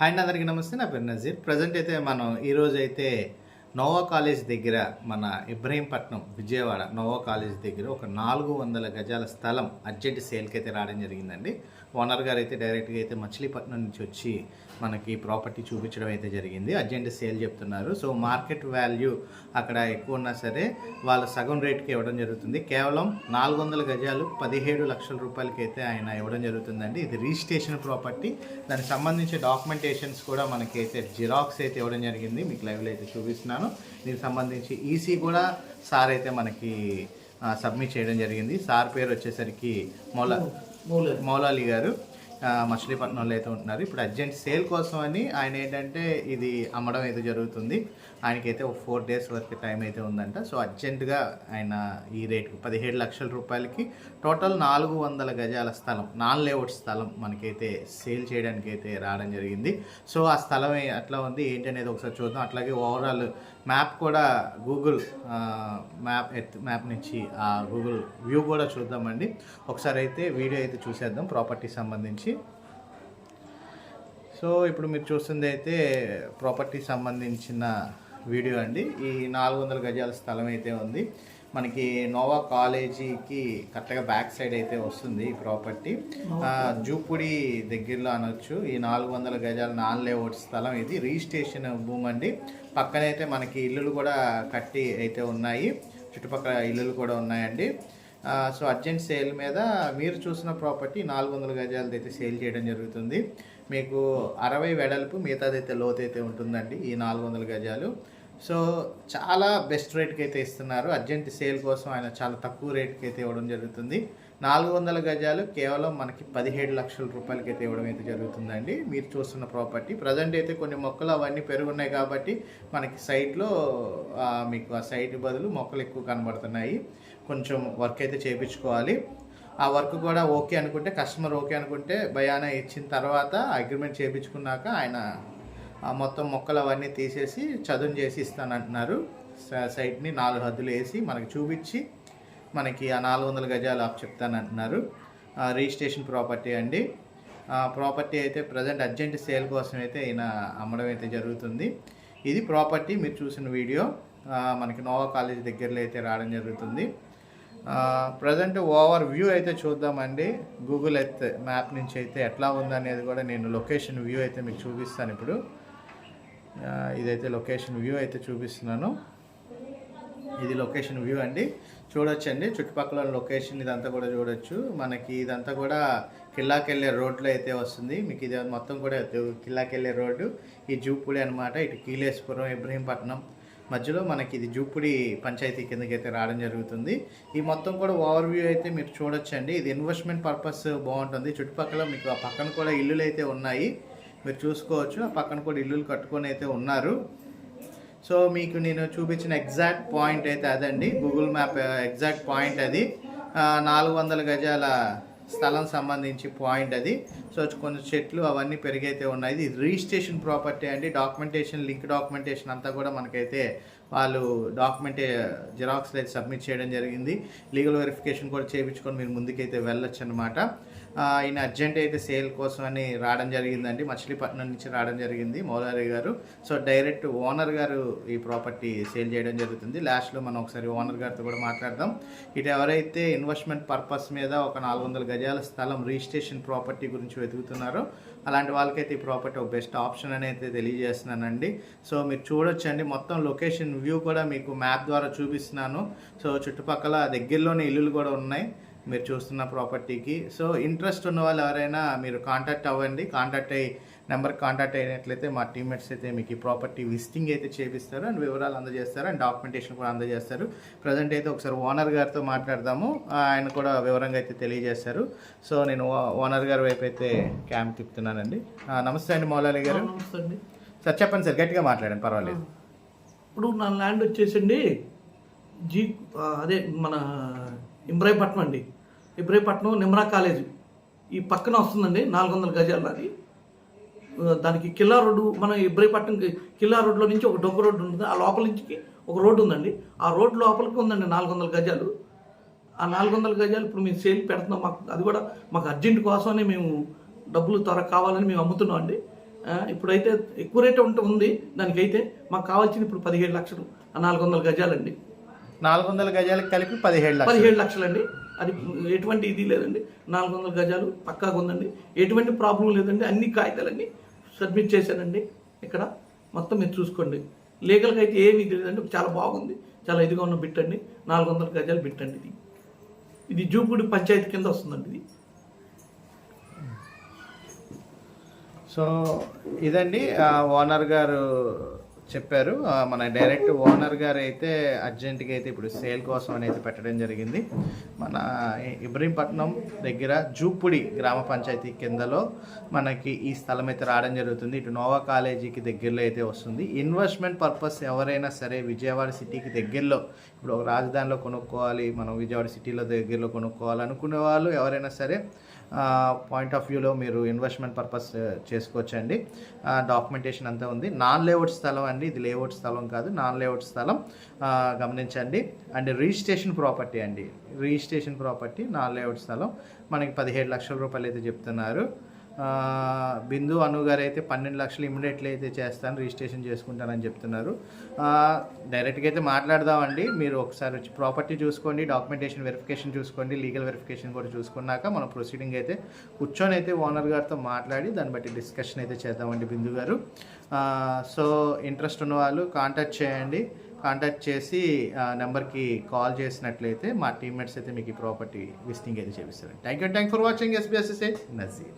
Hi అండి, అందరికీ నమస్తే నా పేరు నజీర్. ప్రజెంట్ అయితే మనం ఈరోజు అయితే నోవా కాలేజ్ దగ్గర మన ఇబ్రహీంపట్నం విజయవాడ నోవా కాలేజ్ దగ్గర ఒక నాలుగు వందల గజాల స్థలం అర్జెంట్ సేల్కి అయితే రావడం జరిగిందండి. ఓనర్ గారు అయితే డైరెక్ట్గా అయితే మచిలీపట్నం నుంచి వచ్చి మనకి ప్రాపర్టీ చూపించడం అయితే జరిగింది. అర్జెంట్ సేల్ చెప్తున్నారు. సో మార్కెట్ వాల్యూ అక్కడ ఎక్కువ ఉన్నా సరే వాళ్ళ సగం రేట్కి ఇవ్వడం జరుగుతుంది. కేవలం నాలుగు వందల గజాలు పదిహేడు లక్షల రూపాయలకి అయితే ఆయన ఇవ్వడం జరుగుతుందండి. ఇది రిజిస్ట్రేషన్ ప్రాపర్టీ. దానికి సంబంధించి డాక్యుమెంటేషన్స్ కూడా మనకైతే జిరాక్స్ అయితే ఇవ్వడం జరిగింది. మీకు లైవ్లో అయితే చూపిస్తున్నాను. దీనికి సంబంధించి ఈసీ కూడా సార్ అయితే మనకి సబ్మిట్ చేయడం జరిగింది. సార్ పేరు వచ్చేసరికి మొల మౌలాలి గారు. మచిలీపట్నంలో అయితే ఉంటున్నారు. ఇప్పుడు అర్జెంట్ సేల్ కోసం అని ఆయన ఏంటంటే ఇది అమ్మడం అయితే జరుగుతుంది. ఆయనకైతే ఒక ఫోర్ డేస్ వరకు టైం అయితే ఉందంట. సో అర్జెంటుగా ఆయన ఈ రేటుకు పదిహేడు లక్షల రూపాయలకి టోటల్ నాలుగు వందల గజాల స్థలం నాన్ లేఅవుట్ స్థలం మనకైతే సేల్ చేయడానికి అయితే రావడం జరిగింది. సో ఆ స్థలం అట్లా ఉంది ఏంటి అనేది ఒకసారి చూద్దాం. అట్లాగే ఓవరాల్ మ్యాప్ కూడా గూగుల్ మ్యాప్ ఎత్ మ్యాప్ నుంచి ఆ గూగుల్ వ్యూ కూడా చూద్దామండి. ఒకసారి అయితే వీడియో అయితే చూసేద్దాం ప్రాపర్టీ సంబంధించి. సో ఇప్పుడు మీరు చూస్తుంది అయితే ప్రాపర్టీ సంబంధించిన వీడియో అండి. ఈ నాలుగు వందల గజాల స్థలం అయితే ఉంది. మనకి నోవా కాలేజీకి కరెక్ట్గా బ్యాక్ సైడ్ అయితే వస్తుంది ఈ ప్రాపర్టీ జూపుడి దగ్గరలో అనొచ్చు. ఈ నాలుగు వందల గజాల నాన్ లేఅవుట్ స్థలం ఇది. రిజిస్ట్రేషన్ భూమి అండి. పక్కనైతే మనకి ఇల్లులు కూడా కట్టి అయితే ఉన్నాయి. చుట్టుపక్కల ఇల్లులు కూడా ఉన్నాయండి. సో అర్జెంట్ సేల్ మీద మీరు చూసిన ప్రాపర్టీ నాలుగు వందల గజాలది అయితే సేల్ చేయడం జరుగుతుంది. మీకు అరవై వెడల్పు మిగతాదైతే లోతైతే ఉంటుందండి ఈ నాలుగు వందల గజాలు. సో చాలా బెస్ట్ రేట్కి అయితే ఇస్తున్నారు. అర్జెంట్ సేల్ కోసం ఆయన చాలా తక్కువ రేట్కి అయితే ఇవ్వడం జరుగుతుంది. నాలుగు వందల గజాలు కేవలం మనకి పదిహేడు లక్షల రూపాయలకి అయితే ఇవ్వడం అయితే జరుగుతుందండి. మీరు చూస్తున్న ప్రాపర్టీ ప్రజెంట్ అయితే కొన్ని మొక్కలు అవన్నీ పెరుగున్నాయి కాబట్టి మనకి సైట్లో మీకు ఆ సైట్ బదులు మొక్కలు ఎక్కువ కనబడుతున్నాయి. కొంచెం వర్క్ అయితే చేయించుకోవాలి ఆ వర్క్ కూడా ఓకే అనుకుంటే కస్టమర్ ఓకే అనుకుంటే భయాన ఇచ్చిన తర్వాత అగ్రిమెంట్ చేయించుకున్నాక ఆయన మొత్తం మొక్కలు అవన్నీ తీసేసి చదును చేసి ఇస్తానంటున్నారు. సైట్ని నాలుగు హద్దులు వేసి మనకి చూపించి మనకి ఆ నాలుగు వందల గజాలు ఆప్ చెప్తానంటున్నారు. రిజిస్ట్రేషన్ ప్రాపర్టీ అండి. ప్రాపర్టీ అయితే ప్రజెంట్ అర్జెంట్ సేల్ కోసం అయితే ఈయన అమ్మడం అయితే జరుగుతుంది. ఇది ప్రాపర్టీ మీరు చూసిన వీడియో. మనకి నోవా కాలేజ్ దగ్గరలో అయితే రావడం జరుగుతుంది. ప్రజెంట్ ఓవర్ వ్యూ అయితే చూద్దామండి. గూగుల్ ఎత్ మ్యాప్ నుంచి అయితే ఎట్లా ఉందనేది కూడా నేను లొకేషన్ వ్యూ అయితే మీకు చూపిస్తాను ఇప్పుడు. ఇదైతే లొకేషన్ వ్యూ అయితే చూపిస్తున్నాను. ఇది లొకేషన్ వ్యూ అండి. చూడొచ్చండి. చుట్టుపక్కల లొకేషన్ ఇదంతా కూడా చూడొచ్చు. మనకి ఇదంతా కూడా కిల్లాకెళ్ళే రోడ్లో అయితే వస్తుంది. మీకు ఇది మొత్తం కూడా కిల్లాకెళ్ళే రోడ్డు. ఈ జూపుడి అనమాట ఇటు కీలేశ్వరం ఇబ్రహీంపట్నం మధ్యలో మనకి ఇది జూపుడి పంచాయతీ కిందకి అయితే రావడం జరుగుతుంది. ఈ మొత్తం కూడా ఓవర్ వ్యూ అయితే మీరు చూడొచ్చండి. ఇది ఇన్వెస్ట్మెంట్ పర్పస్ బాగుంటుంది. చుట్టుపక్కల మీకు ఆ పక్కన కూడా ఇల్లులు అయితే ఉన్నాయి. మీరు చూసుకోవచ్చు. ఆ పక్కన కూడా ఇల్లులు కట్టుకొని అయితే ఉన్నారు. సో మీకు నేను చూపించిన ఎగ్జాక్ట్ పాయింట్ అయితే అదండి. గూగుల్ మ్యాప్ ఎగ్జాక్ట్ పాయింట్ అది. నాలుగు వందల గజాల స్థలం సంబంధించి పాయింట్ అది. సో కొన్ని చెట్లు అవన్నీ పెరిగైతే ఉన్నాయి. ఇది రిజిస్ట్రేషన్ ప్రాపర్టీ అండి. డాక్యుమెంటేషన్ లింక్ డాక్యుమెంటేషన్ అంతా కూడా మనకైతే వాళ్ళు డాక్యుమెంట్ జిరాక్స్ అయితే సబ్మిట్ చేయడం జరిగింది. లీగల్ వెరిఫికేషన్ కూడా చేయించుకొని మీరు ముందుకైతే వెళ్ళొచ్చు అనమాట ఈయన అర్జెంట్ అయితే సేల్ కోసం అని రావడం జరిగిందండి. మచిలీపట్నం నుంచి రావడం జరిగింది మౌలారి గారు. సో డైరెక్ట్ ఓనర్ గారు ఈ ప్రాపర్టీ సేల్ చేయడం జరుగుతుంది. లాస్ట్లో మనం ఒకసారి ఓనర్ గారితో కూడా మాట్లాడదాం. ఇటు ఎవరైతే ఇన్వెస్ట్మెంట్ పర్పస్ మీద ఒక నాలుగు వందల గజాల స్థలం రిజిస్ట్రేషన్ ప్రాపర్టీ గురించి వెతుకుతున్నారో అలాంటి వాళ్ళకైతే ఈ ప్రాపర్టీ ఒక బెస్ట్ ఆప్షన్ అని అయితే తెలియజేస్తున్నానండి. సో మీరు చూడొచ్చండి. మొత్తం లొకేషన్ వ్యూ కూడా మీకు మ్యాప్ ద్వారా చూపిస్తున్నాను. సో చుట్టుపక్కల దగ్గరలోనే ఇల్లులు కూడా ఉన్నాయి. మీరు చూస్తున్న ప్రాపర్టీకి సో ఇంట్రెస్ట్ ఉన్న వాళ్ళు ఎవరైనా మీరు కాంటాక్ట్ అవ్వండి. కాంటాక్ట్ అయ్యి నెంబర్ కాంటాక్ట్ అయినట్లయితే మా టీమ్మేట్స్ అయితే మీకు ఈ ప్రాపర్టీ విజిటింగ్ అయితే చేపిస్తారు అండ్ వివరాలు అందజేస్తారు అండ్ డాక్యుమెంటేషన్ కూడా అందజేస్తారు. ప్రజెంట్ అయితే ఒకసారి ఓనర్ గారితో మాట్లాడదాము. ఆయన కూడా వివరంగా అయితే తెలియజేస్తారు. సో నేను ఓ- ఓనర్ గారి వైపు అయితే క్యాంప్ తిప్పుతున్నానండి. నమస్తే అండి మౌలాలి గారు. సార్ చెప్పండి సార్ గట్టిగా మాట్లాడండి పర్వాలేదు. ఇప్పుడు నా ల్యాండ్ వచ్చేసండి. జీ అదే మన ఇబ్రాహీపట్నం అండి. ఇబ్రాహీపట్నం నిమ్రా కాలేజ్. ఈ పక్కన వస్తుందండి నాలుగు వందల గజాలు అది దానికి కిల్లా రోడ్డు మన ఇబ్రాహీపట్నం కిల్లా రోడ్లో నుంచి ఒక డొంక రోడ్డు ఉంటుంది. ఆ లోపల నుంచి ఒక రోడ్డు ఉందండి. ఆ రోడ్డు లోపలికి ఉందండి నాలుగు వందల గజాలు. ఆ నాలుగు వందల గజాలు ఇప్పుడు మేము సేల్ పెడుతున్నాం. మాకు అది కూడా మాకు అర్జెంట్ కోసమని మేము డబ్బులు త్వర కావాలని మేము అమ్ముతున్నాం అండి. ఇప్పుడైతే ఎక్కువ రేట్ ఉంటే ఉంది. దానికైతే మాకు కావాల్సింది ఇప్పుడు పదిహేడు లక్షలు. నాలుగు వందల గజాలండి. నాలుగు వందల గజాలకు కలిపి పదిహేడు లక్షలు. పదిహేడు లక్షలండి. అది ఎటువంటి ఇది లేదండి. నాలుగు వందల గజాలు పక్కాగా ఉందండి ఎటువంటి ప్రాబ్లం లేదండి. అన్ని కాగితాలన్నీ సబ్మిట్ చేశానండి. ఇక్కడ మొత్తం మీరు చూసుకోండి. లీగల్గా అయితే ఏమీ ఇది లేదండి. చాలా బాగుంది. చాలా ఇదిగా ఉన్న బిట్ అండి. నాలుగు వందల గజాలు బిట్ అండి ఇది. ఇది జూపూడి పంచాయతీ కింద వస్తుందండి ఇది. సో ఇదండి ఓనర్ గారు చెప్పారు. మన డైరెక్ట్ ఓనర్ గారు అయితే అర్జెంటుగా అయితే ఇప్పుడు సేల్ కోసం అని అయితే పెట్టడం జరిగింది. మన ఇబ్రహీంపట్నం దగ్గర జూపుడి గ్రామ పంచాయతీ కిందలో మనకి ఈ స్థలం అయితే రావడం జరుగుతుంది. ఇటు నోవా కాలేజీకి దగ్గరలో అయితే వస్తుంది. ఇన్వెస్ట్మెంట్ పర్పస్ ఎవరైనా సరే విజయవాడ సిటీకి దగ్గరలో ఇప్పుడు ఒక రాజధానిలో కొనుక్కోవాలి మనం విజయవాడ సిటీలో దగ్గరలో కొనుక్కోవాలి అనుకునే వాళ్ళు ఎవరైనా సరే పాయింట్ ఆఫ్ వ్యూలో మీరు ఇన్వెస్ట్మెంట్ పర్పస్ చేసుకోవచ్చండి. డాక్యుమెంటేషన్ అంతా ఉంది. నాన్ లేఅవుట్ స్థలం అండి. ఇది లేఅవుట్ స్థలం కాదు. నాన్ లేఅవుట్ స్థలం గమనించండి. అండ్ రిజిస్ట్రేషన్ ప్రాపర్టీ అండి. రిజిస్ట్రేషన్ ప్రాపర్టీ నాన్ లేఅవుట్ స్థలం. మనకి పదిహేడు లక్షల రూపాయలు అయితే చెప్తున్నారు. బిందు అను గారు అయితే పన్నెండు లక్షలు ఇమీడియట్లీ అయితే చేస్తాను రిజిస్ట్రేషన్ చేసుకుంటానని చెప్తున్నారు. డైరెక్ట్గా అయితే మాట్లాడదామండి. మీరు ఒకసారి వచ్చి ప్రాపర్టీ చూసుకోండి డాక్యుమెంటేషన్ వెరిఫికేషన్ చూసుకోండి లీగల్ వెరిఫికేషన్ కూడా చూసుకున్నాక మన ప్రొసీడింగ్ అయితే కూర్చొని అయితే ఓనర్ గారితో మాట్లాడి దాన్ని బట్టి డిస్కషన్ అయితే చేద్దామండి బిందు గారు. సో ఇంట్రెస్ట్ ఉన్న వాళ్ళు కాంటాక్ట్ చేయండి. కాంటాక్ట్ చేసి ఆ, నెంబర్కి కాల్ చేసినట్లయితే మా టీమ్మేట్స్ అయితే మీకు ఈ ప్రాపర్టీ విస్టింగ్ అయితే చేపిస్తారు thank you thank for watching. ఎస్బీఎస్ఎస్ఐ Nazir.